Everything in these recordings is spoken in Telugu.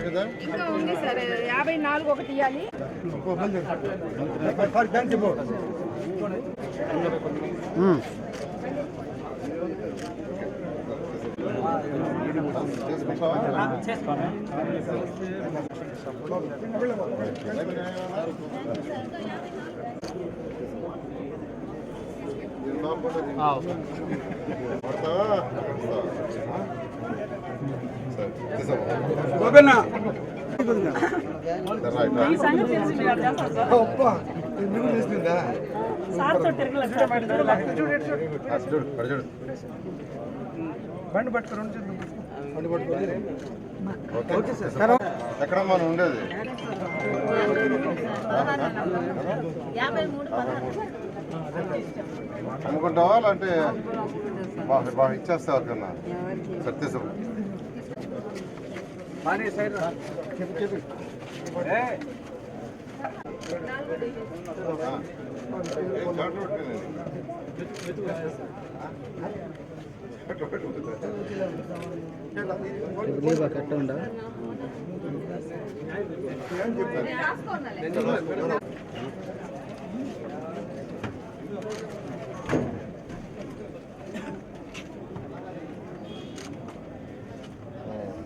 కదా ఇంకా ఉంది సార్ యాభై నాలుగు ఒకటి ఇవ్వాలి ఈ సార్. పట్టుకొని ఎక్కడ మనం ఉండేది? అమ్ముకుంటావా లేదంటే బాగా ఇచ్చేస్తావు ఎవరికన్నా సత్యసం సైడ్ రా. చెప్పు చెప్పు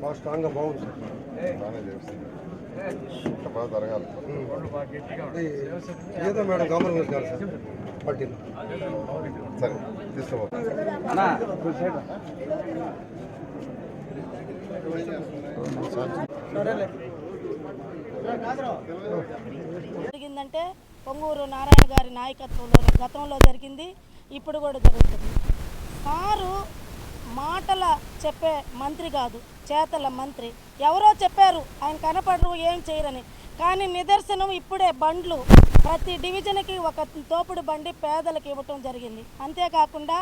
బాగా స్ట్రాంగ్గా బాగుంది బాగానే చేస్తుంది. ఇంకా బాగా జరగాలి. ఇది ఏదో మేడం గమనం కాదు సార్. పట్టింది. సరే తీసుకో జరిగిందంటే పొంగూరు నారాయణ గారి నాయకత్వంలో గతంలో జరిగింది ఇప్పుడు కూడా జరుగుతుంది. సారు మాటల చెప్పే మంత్రి కాదు చేతల మంత్రి. ఎవరో చెప్పారు ఆయన కనపడరు ఏం చేయరని. కానీ నిదర్శనం ఇప్పుడే బండ్లు. ప్రతి డివిజన్కి ఒక తోపుడు బండి పేదలకు ఇవ్వటం జరిగింది. అంతేకాకుండా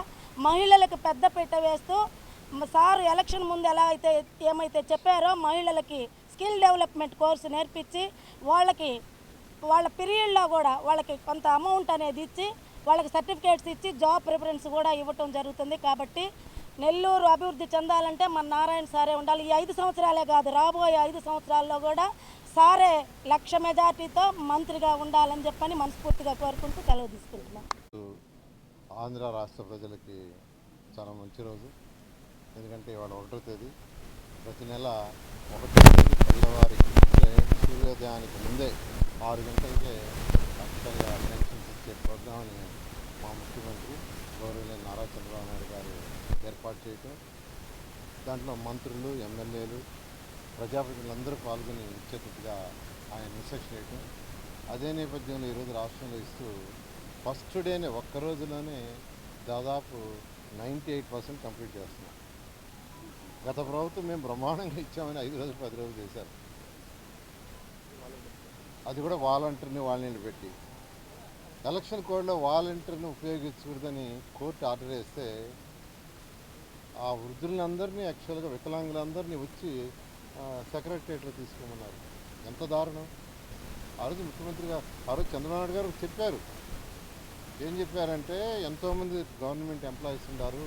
మహిళలకు పెద్ద పెట్ట వేస్తూ సారు ఎలక్షన్ ముందు ఎలా అయితే ఏమైతే చెప్పారో మహిళలకి స్కిల్ డెవలప్మెంట్ కోర్సు నేర్పించి వాళ్ళకి వాళ్ళ పీరియడ్లో కూడా వాళ్ళకి కొంత అమౌంట్ అనేది ఇచ్చి వాళ్ళకి సర్టిఫికేట్స్ ఇచ్చి జాబ్ ప్రిఫరెన్స్ కూడా ఇవ్వటం జరుగుతుంది. కాబట్టి నెల్లూరు అభివృద్ధి చెందాలంటే మన నారాయణ సారే ఉండాలి. ఈ ఐదు సంవత్సరాలే కాదు రాబోయే ఐదు సంవత్సరాల్లో కూడా సారే లక్ష మెజార్టీతో మంత్రిగా ఉండాలని చెప్పని మనస్ఫూర్తిగా కోరుకుంటూ సెలవు తీసుకుంటున్నాం. ఆంధ్ర రాష్ట్ర ప్రజలకి చాలా మంచి రోజు. ఎందుకంటే ఇవాళ ఒకటో తేదీ. ప్రతి నెల ఒకటో తేదీ తెల్లవారికి సూర్యోదయానికి ముందే ఆరు గంటలకే ఖచ్చితంగా పెన్షన్స్ ఇచ్చే ప్రోగ్రామ్ని మా ముఖ్యమంత్రి గౌరవనీయ నారా చంద్రబాబు నాయుడు గారు ఏర్పాటు చేయటం దాంట్లో మంత్రులు ఎమ్మెల్యేలు ప్రజాప్రతినిధులందరూ పాల్గొని ఇచ్చేటట్టుగా ఆయన ఇన్స్ట్రక్షన్ చేయటం. అదే నేపథ్యంలో ఈరోజు రాష్ట్రంలో ఇస్తూ ఫస్ట్ డేనే ఒక్క రోజులోనే దాదాపు నైంటీ ఎయిట్ పర్సెంట్ కంప్లీట్ చేస్తున్నాం. గత ప్రభుత్వం మేము బ్రహ్మాండంగా ఇచ్చామని ఐదు రోజులు పది రోజులు చేశారు. అది కూడా వాలంటీర్ని వాళ్ళని పెట్టి ఎలక్షన్ కోడ్లో వాలంటీర్ని ఉపయోగించకూడదని కోర్టు ఆర్డర్ వేస్తే ఆ వృద్ధులందరినీ యాక్చువల్గా వికలాంగులందరినీ వచ్చి సెక్రటరియట్లో తీసుకోమన్నారు. ఎంత దారుణం. ఆ రోజు ముఖ్యమంత్రి గారు ఆ రోజు చంద్రబాబు గారు చెప్పారు. ఏం చెప్పారంటే ఎంతోమంది గవర్నమెంట్ ఎంప్లాయీస్ ఉన్నారు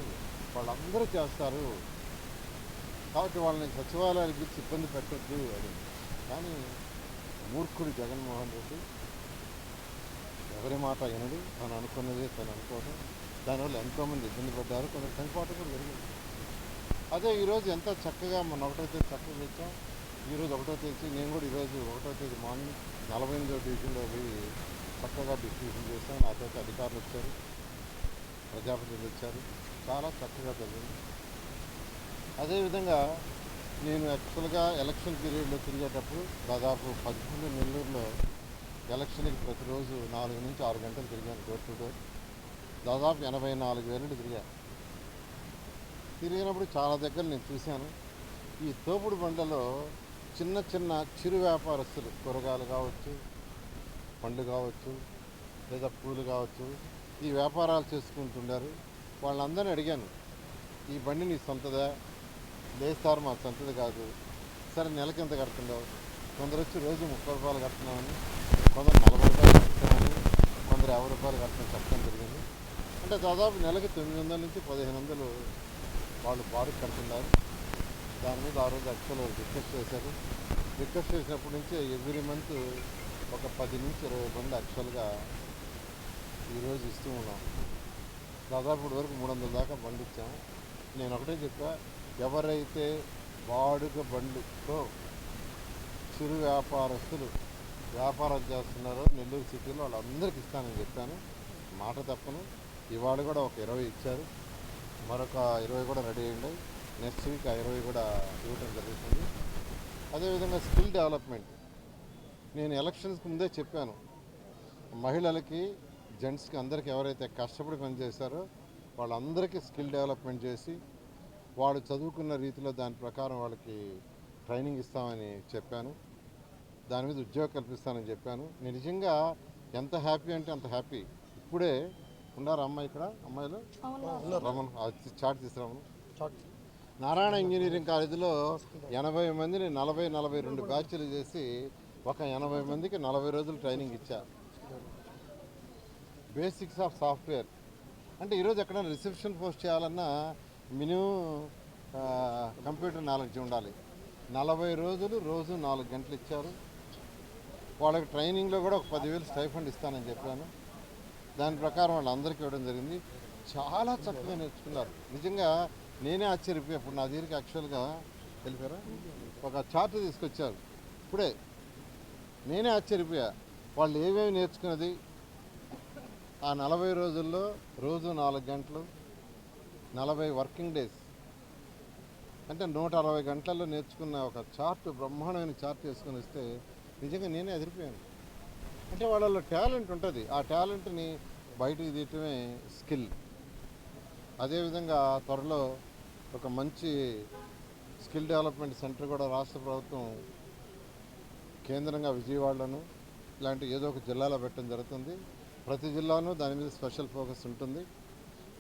వాళ్ళందరూ చేస్తారు. కాబట్టి వాళ్ళని సచివాలయానికి ఇబ్బంది పెట్టొద్దు అని. కానీ మూర్ఖుడు జగన్మోహన్ రెడ్డి ఎవరి మాట వినడు. తను అనుకున్నదే తను అనుకోవడం దానివల్ల ఎంతోమంది ఇబ్బంది పడ్డారు. కొందరు చనిపోవటం కూడా జరిగింది. అదే ఈరోజు ఎంత చక్కగా మన ఒకటో తేదీ చక్కగా తెచ్చాం ఈరోజు ఒకటో తేదీ నేను కూడా ఈరోజు ఒకటో తేదీ మార్నింగ్ నలభై ఎనిమిదో డివిజన్లో పోయి చక్కగా డిస్ట్రిబ్యూషన్ చేశాం. నాతో అధికారులు వచ్చారు. ప్రజాప్రతినిధులు వచ్చారు. చాలా చక్కగా జరిగింది. అదేవిధంగా నేను యాక్చువల్గా ఎలక్షన్ పీరియడ్లో తిరిగేటప్పుడు దాదాపు పదకొండు నెల్లూరులో ఎలక్షన్కి ప్రతిరోజు నాలుగు నుంచి ఆరు గంటలు తిరిగాను డోర్ టు డోర్ దాదాపు ఎనభై నాలుగు వేలు తిరిగాను. తిరిగినప్పుడు చాలా దగ్గర నేను చూశాను. ఈ తోపుడు బండలో చిన్న చిన్న చిరు వ్యాపారస్తులు కూరగాయలు కావచ్చు పండ్లు కావచ్చు లేదా పూలు కావచ్చు ఈ వ్యాపారాలు చేసుకుంటున్నారు వాళ్ళందరినీ అడిగాను ఈ బండి నీ సొంతదా? లేదు సార్ మా సొంతది కాదు. సరే నెలకి ఎంత కడుతుండవు కొందరు వచ్చి రోజు ముప్పై రూపాయలు కడుతున్నామని కొందరు నలభై రూపాయలు కడుతున్నామని కొందరు యాభై రూపాయలు కట్టడం చెప్పడం జరిగింది. అంటే దాదాపు నెలకి తొమ్మిది వందల నుంచి పదిహేను వందలు వాళ్ళు బారు కడుతున్నారు. దాని మీద ఆ రోజు యాక్చువల్ రిక్వెస్ట్ చేశారు. రిక్వెస్ట్ చేసినప్పటి నుంచి ఎవ్రీ మంత్ ఒక పది నుంచి ఇరవై మంది యాక్చువల్గా ఈరోజు ఇస్తూ ఉన్నాం. దాదాపు ఇప్పటి వరకు మూడు వందల దాకా బండి ఇచ్చాము నేను ఒకటే చెప్పా ఎవరైతే వాడుక బండితో చిరు వ్యాపారస్తులు వ్యాపారం చేస్తున్నారు. నెల్లూరు సిటీలో వాళ్ళందరికీ ఇస్తానని చెప్పాను. మాట తప్పను. ఇవాళ కూడా ఒక ఇరవై ఇచ్చారు. మరొక ఇరవై కూడా రెడీ అయ్యింది నెక్స్ట్ వీక్ ఆ ఇరవై కూడా ఇవ్వటం జరుగుతుంది. అదేవిధంగా స్కిల్ డెవలప్మెంట్. నేను ఎలక్షన్స్కి ముందే చెప్పాను. మహిళలకి జెంట్స్కి అందరికీ ఎవరైతే కష్టపడి పనిచేశారో వాళ్ళందరికీ స్కిల్ డెవలప్మెంట్ చేసి వాళ్ళు చదువుకున్న రీతిలో దాని ప్రకారం వాళ్ళకి ట్రైనింగ్ ఇస్తామని చెప్పాను. దాని మీద ఉద్యోగం కల్పిస్తానని చెప్పాను. నిజంగా ఎంత హ్యాపీ అంటే అంత హ్యాపీ. ఇప్పుడే ఉన్నారు అమ్మాయి ఇక్కడ అమ్మాయిలు? రమణ చాట్ తీసుకురామను నారాయణ ఇంజనీరింగ్ కాలేజీలో ఎనభై మందిని నలభై నలభై రెండు బ్యాచ్లు చేసి ఒక ఎనభై మందికి నలభై రోజులు ట్రైనింగ్ ఇచ్చారు బేసిక్స్ ఆఫ్ సాఫ్ట్వేర్. అంటే ఈరోజు ఎక్కడైనా రిసెప్షన్ పోస్ట్ చేయాలన్నా మినిమం కంప్యూటర్ నాలెడ్జ్ ఉండాలి. నలభై రోజులు రోజు నాలుగు గంటలు ఇచ్చారు. వాళ్ళకి ట్రైనింగ్లో కూడా ఒక పదివేలు స్టైఫండ్ ఇస్తానని చెప్పాను. దాని ప్రకారం వాళ్ళందరికీ ఇవ్వడం జరిగింది. చాలా చక్కగా నేర్చుకున్నారు. నిజంగా నేనే ఆశ్చర్యపోయి ఇప్పుడు నా దగ్గరికి యాక్చువల్గా వెళ్ళిపోయారా? ఒక చార్ట్ తీసుకొచ్చారు. ఇప్పుడే నేనే ఆశ్చర్యపోయా. వాళ్ళు ఏమేమి నేర్చుకున్నది? ఆ నలభై రోజుల్లో రోజు నాలుగు గంటలు నలభై వర్కింగ్ డేస్ అంటే నూట అరవై గంటల్లో నేర్చుకున్న ఒక చార్ట్ బ్రహ్మాండమైన చార్ట్ వేసుకొని వస్తే నిజంగా నేనే అదిరిపోయాను. అంటే వాళ్ళలో టాలెంట్ ఉంటుంది. ఆ టాలెంట్ని బయటకు తీయటమే స్కిల్. అదేవిధంగా త్వరలో ఒక మంచి స్కిల్ డెవలప్మెంట్ సెంటర్ కూడా రాష్ట్ర ప్రభుత్వం కేంద్రంగా విజయవాడలోను ఇలాంటి ఏదో ఒక జిల్లాలో పెట్టడం జరుగుతుంది. ప్రతి జిల్లాను దాని మీద స్పెషల్ ఫోకస్ ఉంటుంది.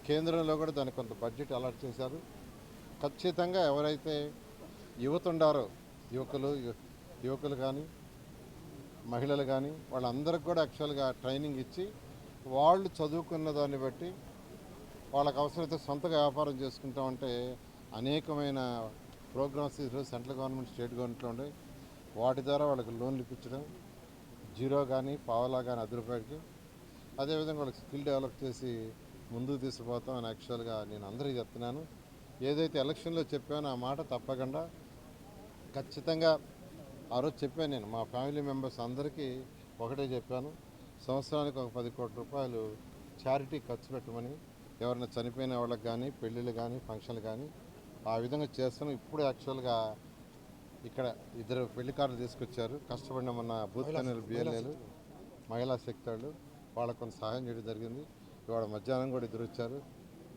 కేంద్రంలో కూడా దానికి కొంత బడ్జెట్ అలాట్ చేశారు. ఖచ్చితంగా ఎవరైతే యువత ఉండారో యువకులు యువకులు కానీ మహిళలు కానీ వాళ్ళందరికి కూడా యాక్చువల్గా ట్రైనింగ్ ఇచ్చి వాళ్ళు చదువుకున్న దాన్ని బట్టి వాళ్ళకి అవసరమైతే సొంతగా వ్యాపారం చేసుకుంటామంటే అనేకమైన ప్రోగ్రామ్స్ ఈరోజు సెంట్రల్ గవర్నమెంట్ స్టేట్ గవర్నమెంట్లో ఉండే వాటి ద్వారా వాళ్ళకి లోన్లు ఇప్పించడం జీరో కానీ పావలా కానీ అది రూపాయలకి. అదేవిధంగా వాళ్ళకి స్కిల్ డెవలప్ చేసి ముందుకు తీసుకుపోతాం అని యాక్చువల్గా నేను అందరికీ చెప్తున్నాను. ఏదైతే ఎలక్షన్లో చెప్పానో ఆ మాట తప్పకుండా ఖచ్చితంగా ఆ రోజు చెప్పాను నేను మా ఫ్యామిలీ మెంబర్స్ అందరికీ ఒకటే చెప్పాను సంవత్సరానికి ఒక పది కోట్ల రూపాయలు చారిటీ ఖర్చు పెట్టమని ఎవరైనా చనిపోయిన వాళ్ళకి కానీ పెళ్ళిళ్ళు కానీ ఫంక్షన్లు కానీ ఆ విధంగా చేస్తాను ఇప్పుడు యాక్చువల్గా ఇక్కడ ఇద్దరు పెళ్ళికారులు తీసుకొచ్చారు. కష్టపడిన మన బూత్ కన్నెలు బిఎల్ఏలు మహిళా శక్తి వాళ్ళు వాళ్ళకు కొంత సహాయం చేయడం జరిగింది. ఇవాళ మధ్యాహ్నం కూడా ఇద్దరు వచ్చారు.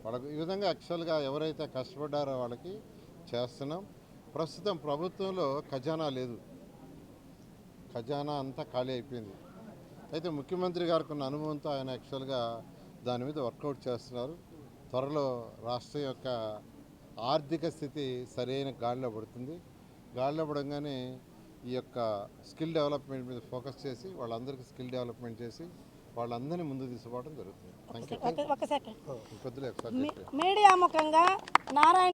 వాళ్ళకు ఈ విధంగా యాక్చువల్గా ఎవరైతే కష్టపడ్డారో వాళ్ళకి చేస్తున్నాం. ప్రస్తుతం ప్రభుత్వంలో ఖజానా లేదు. ఖజానా అంతా ఖాళీ అయిపోయింది. అయితే ముఖ్యమంత్రి గారికి ఉన్న అనుభవంతో ఆయన యాక్చువల్గా దాని మీద వర్కౌట్ చేస్తున్నారు. త్వరలో రాష్ట్రం యొక్క ఆర్థిక స్థితి సరైన గాడిలో పడుతుంది. గాడిలో పడంగానే ఈ యొక్క స్కిల్ డెవలప్మెంట్ మీద ఫోకస్ చేసి వాళ్ళందరికీ స్కిల్ డెవలప్మెంట్ చేసి వాళ్ళందరినీ ముందు తీసుకోవడం జరుగుతుంది. మీడియా ముఖంగా నారాయణ